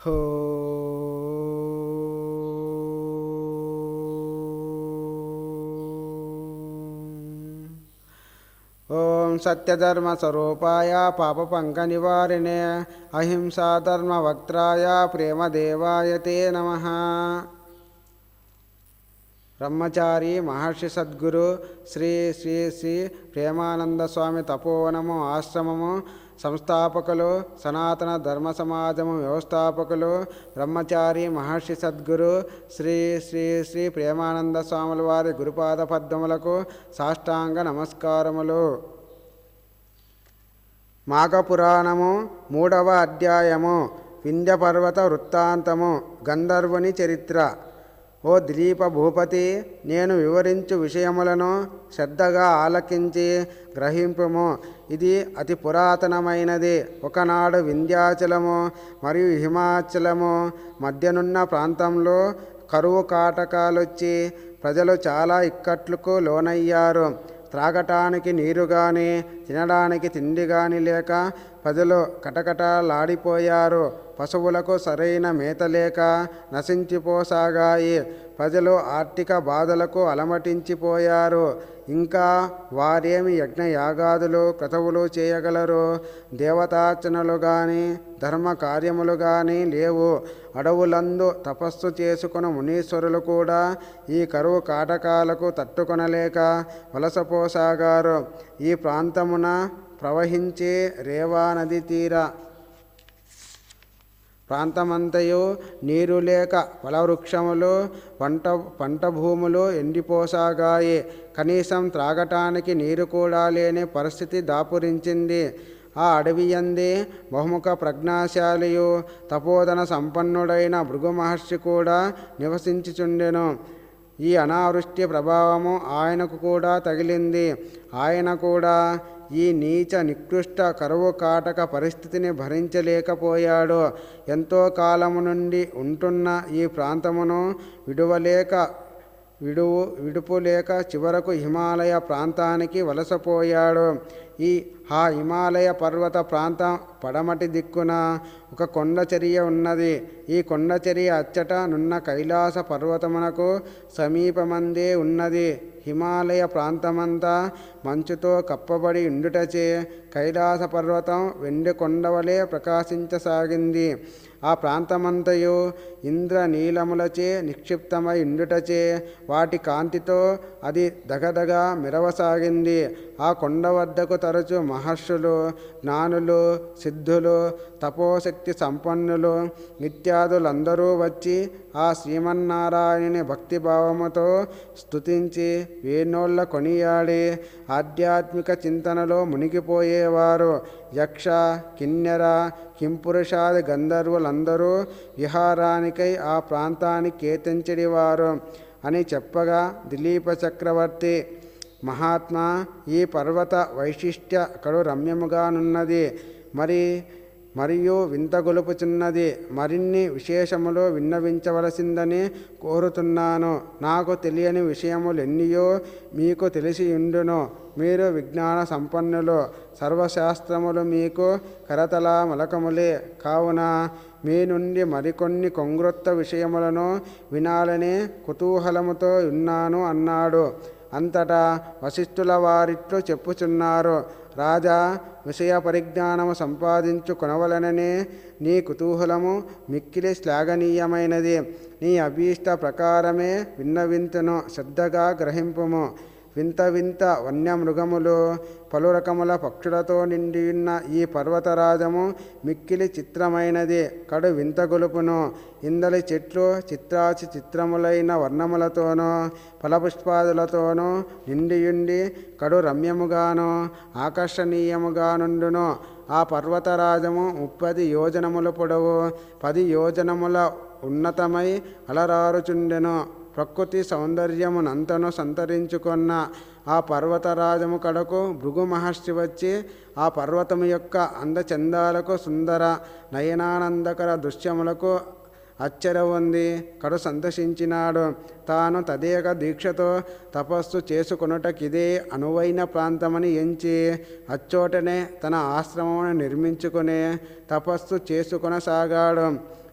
హో ఓం నివారిణే అహింసాధర్మ అహింసాధర్మవక్త్రాయ ప్రేమదేవాయ తే నమ. బ్రహ్మచారి మహర్షి సద్గురు శ్రీ శ్రీ శ్రీ ప్రేమానంద స్వామి తపోవనము ఆశ్రమము సంస్థాపకులు సనాతన ధర్మ సమాజము వ్యవస్థాపకులు బ్రహ్మచారి మహర్షి సద్గురు శ్రీ శ్రీ శ్రీ ప్రేమానంద స్వాముల వారి గురుపాద పద్మములకు సాష్టాంగ నమస్కారములు. మాఘపురాణము మూడవ అధ్యాయము వింధ్యపర్వత వృత్తాంతము గంధర్వుని చరిత్ర. ఓ దిలీప భూపతి నేను వివరించు విషయములను శ్రద్ధగా ఆలకించి గ్రహింపుము. ఇది అతి పురాతనమైనది. ఒకనాడు వింధ్యాచలము మరియు హిమాచలము మధ్యనున్న ప్రాంతంలో కరువు కాటకాలొచ్చి ప్రజలు చాలా ఇక్కట్లకు లోనయ్యారు. త్రాగటానికి నీరు కానీ తినడానికి తిండి కానీ లేక ప్రజలు కటకటలాడిపోయారు. పశువులకు సరైన మేత లేక నశించిపోసాగాయి. ప్రజలు ఆర్థిక బాధలకు అలమటించిపోయారు. ఇంకా వారేమి యజ్ఞయాగాదులు క్రతువులు చేయగలరు? దేవతార్చనలు కానీ ధర్మ కార్యములు కానీ లేవు. అడవులందు తపస్సు చేసుకున్న మునీశ్వరులు కూడా ఈ కరువు కాటకాలకు తట్టుకొనలేక వలసపోసాగారు. ఈ ప్రాంతమున ప్రవహించే రేవా నది తీర. ప్రాంతమంతయు నీరు లేక ఫలవృక్షములు పంట పంట భూములు ఎండిపోసాగాయి. కనీసం త్రాగటానికి నీరు కూడా లేని పరిస్థితి దాపురించింది. ఆ అడవి అందే బహుముఖ ప్రజ్ఞాశాలియు తపోధన సంపన్నుడైన భృగు మహర్షి కూడా నివసించుచుండెను. ఈ అనావృష్టి ప్రభావము ఆయనకు కూడా తగిలింది. ఆయన కూడా ఈ నీచ నికృష్ట కరువు కాటక పరిస్థితిని భరించలేకపోయాడు ఎంతో కాలము నుండి ఉంటున్న ఈ ప్రాంతమును విడువలేక విడువు విడుపు లేక చివరకు హిమాలయ ప్రాంతానికి వలసపోయాడు. ఈ ఆ హిమాలయ పర్వత ప్రాంతం పడమటి దిక్కున ఒక కొండచర్య ఉన్నది. ఈ కొండచర్య అచ్చట నున్న కైలాస పర్వతమునకు సమీపమందే ఉన్నది. హిమాలయ ప్రాంతమంతా మంచుతో కప్పబడి ఉండుటచే కైలాస పర్వతం వెండి కొండవలే ప్రకాశించసాగింది. ఆ ప్రాంతమంతయు ఇంద్రనీలములచే నిక్షిప్తమై ఉండుటచే వాటి కాంతితో అది దగదగ మెరవసాగింది. ఆ కొండ వద్దకు తరచు మహర్షులు జ్ఞానులు సిద్ధులు తపోశక్తి సంపన్నులు ఇత్యాదులందరూ వచ్చి ఆ శ్రీమన్నారాయణుని భక్తిభావముతో స్తుతించి వేణోళ్ళ కొనియాడి ఆధ్యాత్మిక చింతనలో మునిగిపోయేవారు. యక్ష కిన్నెర కింపురుషాది గంధర్వులందరూ విహారానికై ఆ ప్రాంతానికి కేతించడివారు అని చెప్పగా దిలీప చక్రవర్తి మహాత్మా ఈ పర్వత వైశిష్ట్య కడు రమ్యముగానున్నది. మరి మరియు వింతగొలుపుచున్నది మరిన్ని విశేషములు విన్నవించవలసిందని కోరుతున్నాను. నాకు తెలియని విషయములు ఎన్నియో మీకు తెలిసి ఉండును మీరు విజ్ఞాన సంపన్నులు. సర్వశాస్త్రములు మీకు కరతల మలకములే. కావున మీ నుండి మరికొన్ని కొంగ్రొత్త విషయములను వినాలని కుతూహలముతో ఉన్నాను అన్నాడు. అంతటా వశిష్ఠుల వారిట్లు చెప్పుచున్నారు. రాజా విషయ పరిజ్ఞానము సంపాదించు కొనవలననే నీ కుతూహలము మిక్కిలి శ్లాఘనీయమైనది. నీ అభీష్ట ప్రకారమే విన్నవింతును శ్రద్ధగా గ్రహింపుము. వింత వింత వన్యమృగములు పలు రకముల పక్షులతో నిండి ఉన్న ఈ పర్వతరాజము మిక్కిలి చిత్రమైనది. కడు వింత గొలుపును ఇందలి చెట్లు చిత్రాచి చిత్రములైన వర్ణములతోనూ ఫలపుష్పాదులతోనూ నిండియుండి కడు రమ్యముగాను ఆకర్షణీయముగానుండును. ఆ పర్వతరాజము ముప్పది యోజనముల పొడవు పది యోజనముల ఉన్నతమై అలరారుచుండెను. ప్రకృతి సౌందర్యమునంతను సంతరించుకున్న ఆ పర్వతరాజము కడకు భృగు మహర్షి వచ్చి ఆ పర్వతము యొక్క అందచందాలకు సుందర నయనానందకర దృశ్యములకు అచ్చర ఉంది. కడు సంతోషించినాడు. తాను తదేక దీక్షతో తపస్సు చేసుకొనుటకిదే అనువైన ప్రాంతమని ఎంచి అచ్చోటనే తన ఆశ్రమమును నిర్మించుకుని తపస్సు చేసుకొనసాగాడు.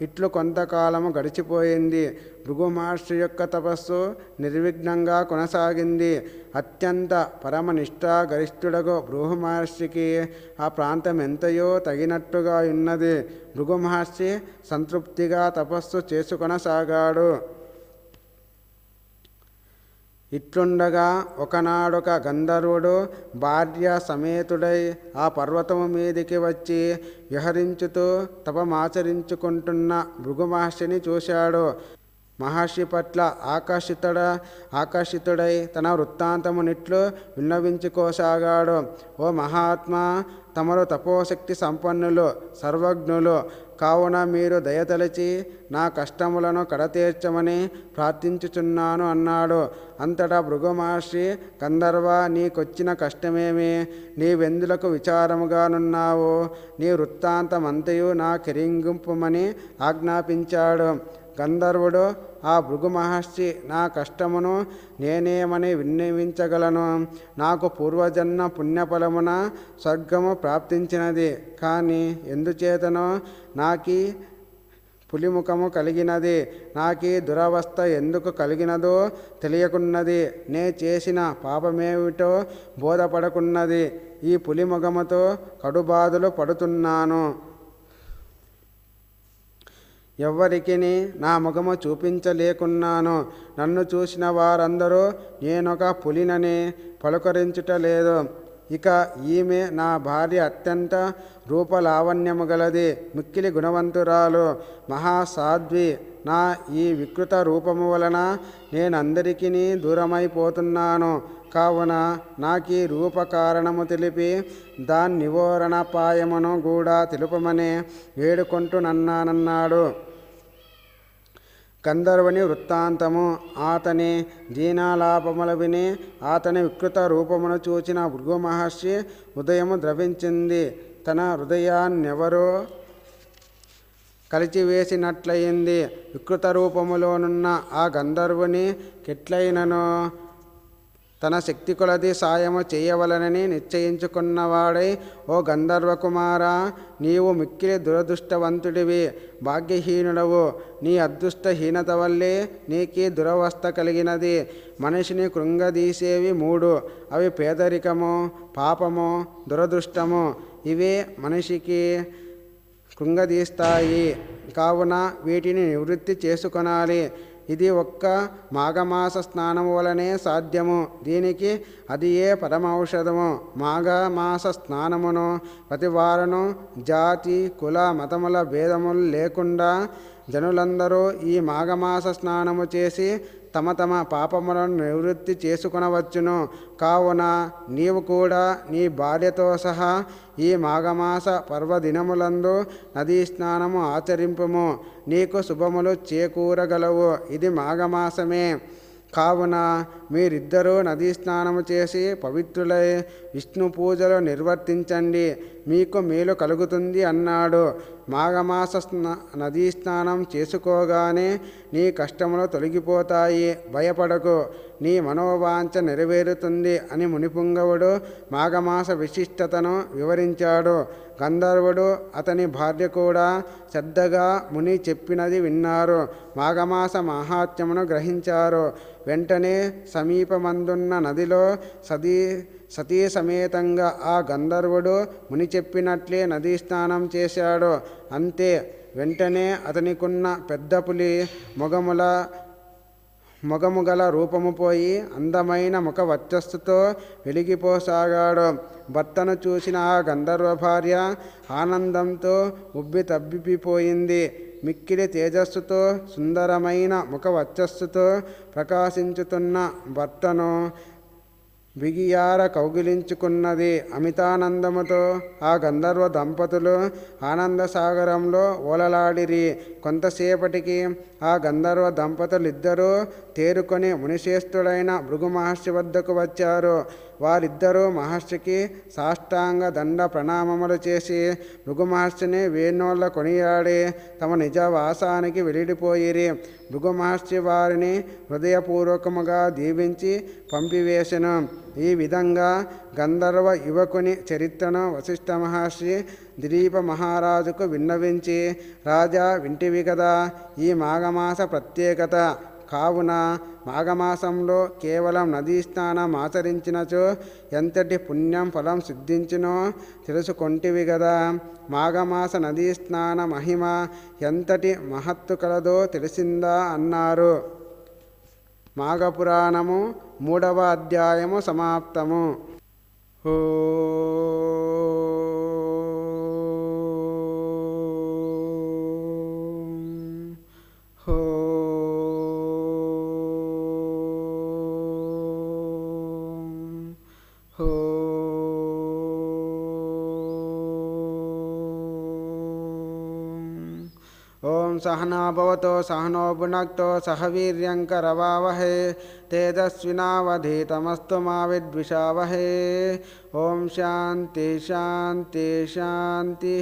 ఇట్లు కొంతకాలము గడిచిపోయింది. భృగు మహర్షి యొక్క తపస్సు నిర్విఘ్నంగా కొనసాగింది. అత్యంత పరమనిష్ట గరిష్ఠుడగు భృగు మహర్షికి ఆ ప్రాంతం ఎంతయో తగినట్టుగా ఉన్నది. భృగు మహర్షి సంతృప్తిగా తపస్సు చేసుకొనసాగాడు. ఇట్లుండగా ఒకనాడొక గంధర్వుడు భార్య సమేతుడై ఆ పర్వతము మీదికి వచ్చి విహరించుతూ తపమాచరించుకుంటున్న భృగు మహర్షిని చూశాడు. మహర్షి పట్ల ఆకర్షితుడ ఆకర్షితుడై తన వృత్తాంతమునిట్లు విన్నవించుకోసాగాడు. ఓ మహాత్మా తమరు తపోశక్తి సంపన్నులు సర్వజ్ఞులు కావున మీరు దయతలచి నా కష్టములను కడతీర్చమని ప్రార్థించుచున్నాను అన్నాడు. అంతటా భృగు మహర్షి గంధర్వ నీకొచ్చిన కష్టమేమి? నీవెందులకు విచారముగానున్నావు. నీ వృత్తాంతమంతయు నా కెరింగింపుమని ఆజ్ఞాపించాడు. గంధర్వుడు ఆ భృగు మహర్షి నా కష్టమును నేనేమని విన్నవించగలను. నాకు పూర్వజన్మ పుణ్యఫలమున స్వర్గము ప్రాప్తించినది. కానీ ఎందుచేతనో నాకీ పులిముఖము కలిగినది. నాకీ దురవస్థ ఎందుకు కలిగినదో తెలియకున్నది. నే చేసిన పాపమేమిటో బోధపడకున్నది. ఈ పులిముఖముతో కడుబాధలు పడుతున్నాను. ఎవ్వరికి నా ముఖము చూపించలేకున్నాను. నన్ను చూసిన వారందరూ నేనొక పులినని పలుకరించుట లేదు ఇక ఈమె నా భార్య అత్యంత రూపలావణ్యము గలది మిక్కిలి గుణవంతురాలు మహాసాధ్వి. నా ఈ వికృత రూపము వలన నేనందరికీ దూరమైపోతున్నాను. కావున నాకీ రూప కారణము తెలిపి దాని నివారణపాయమును కూడా తెలుపమని వేడుకుంటున్నానన్నాడు గంధర్వుని వృత్తాంతము. ఆతని దీనాలాపములు విని ఆతని వికృత రూపమును చూచిన భృగు మహర్షి ఉదయము ద్రవించింది. తన హృదయాన్నెవరో కలిచివేసినట్లయింది. వికృత రూపములోనున్న ఆ గంధర్వుని కెట్లయినను? తన శక్తి కొలది సాయము చేయవలనని నిశ్చయించుకున్నవాడై ఓ గంధర్వకుమారా నీవు మిక్కిలి దురదృష్టవంతుడివి భాగ్యహీనుడవు. నీ అదృష్టహీనత వల్లే నీకీ దురవస్థ కలిగినది. మనిషిని కృంగదీసేవి మూడు. అవి పేదరికము పాపము దురదృష్టము. ఇవే మనిషికి కృంగదీస్తాయి. కావున వీటిని నివృత్తి చేసుకొనాలి. ఇది ఒక్క మాఘమాస స్నానము వలనే సాధ్యము. దీనికి అది ఏ పరమౌషధము? మాఘమాస స్నానమును ప్రతివారను జాతి కుల మతముల భేదములు లేకుండా జనులందరూ ఈ మాఘమాస స్నానము చేసి తమ తమ పాపములను నివృత్తి చేసుకునవచ్చును. కావున నీవు కూడా నీ భార్యతో సహా ఈ మాఘమాస పర్వదినములందు నదీ స్నానము ఆచరింపుము. నీకు శుభములు చేకూరగలవు. ఇది మాఘమాసమే. కావున మీరిద్దరూ నదీ స్నానము చేసి పవిత్రులై విష్ణు పూజలు నిర్వర్తించండి. మీకు మేలు కలుగుతుంది అన్నాడు. మాఘమాస స్నా నదీ స్నానం చేసుకోగానే నీ కష్టములు తొలగిపోతాయి. భయపడకు. నీ మనోవాంఛ నెరవేరుతుంది అని మునిపుంగవుడు మాఘమాస విశిష్టతను వివరించాడు. గంధర్వుడు అతని భార్య కూడా శ్రద్ధగా ముని చెప్పినది విన్నారు. మాఘమాస మహాత్మ్యమును గ్రహించారు. వెంటనే సమీపమందున్న నదిలో సతీ సతీ సమేతంగా ఆ గంధర్వుడు ముని చెప్పినట్లే నదీ స్నానం చేశాడు. అంతే వెంటనే అతనికున్న పెద్ద పులి మొగముల మొగముగల రూపము పోయి అందమైన ముఖ వర్చస్సుతో వెలిగిపోసాగాడు. భర్తను చూసిన ఆ గంధర్వ భార్య ఆనందంతో ఉబ్బి తబ్బిపోయింది. మిక్కిలి తేజస్సుతో సుందరమైన ముఖవచ్చస్సుతో ప్రకాశించుతున్న భర్తను బిగియార కౌగిలించుకున్నది అమితానందముతో ఆ గంధర్వ దంపతులు ఆనంద సాగరంలో ఓలలాడిరి. కొంతసేపటికి ఆ గంధర్వ దంపతులిద్దరూ తేరుకొని మునిశ్రేష్ఠుడైన భృగు మహర్షి వద్దకు వచ్చారు. వారిద్దరూ మహర్షికి సాష్టాంగ దండ ప్రణామములు చేసి భృగు మహర్షిని వేణోళ్ళ కొనియాడి తమ నిజవాసానికి వెళ్ళిపోయిరి భృగు మహర్షి వారిని హృదయపూర్వకముగా దీవించి పంపివేశను ఈ విధంగా గంధర్వ యువకుని చరిత్రను వశిష్ఠ మహర్షి దిలీప మహారాజుకు విన్నవించి రాజా వింటివి కదా ఈ మాఘమాస ప్రత్యేకత. కావున మాఘమాసంలో కేవలం నదీ స్నానం ఆచరించినచో ఎంతటి పుణ్యం ఫలం సిద్ధించినో తెలుసుకొంటివి కదా. మాఘమాస నదీ స్నాన మహిమ ఎంతటి మహత్తు కలదో తెలిసిందా? అన్నారు. మాఘపురాణము మూడవ అధ్యాయము సమాప్తము. ఓ सहनाभवत सहनो भुनक्तो सह वीर्यङ्करवावहे तेजस्विनावधीतमस्तु मा विद्विषावहे। शांति शांति शांति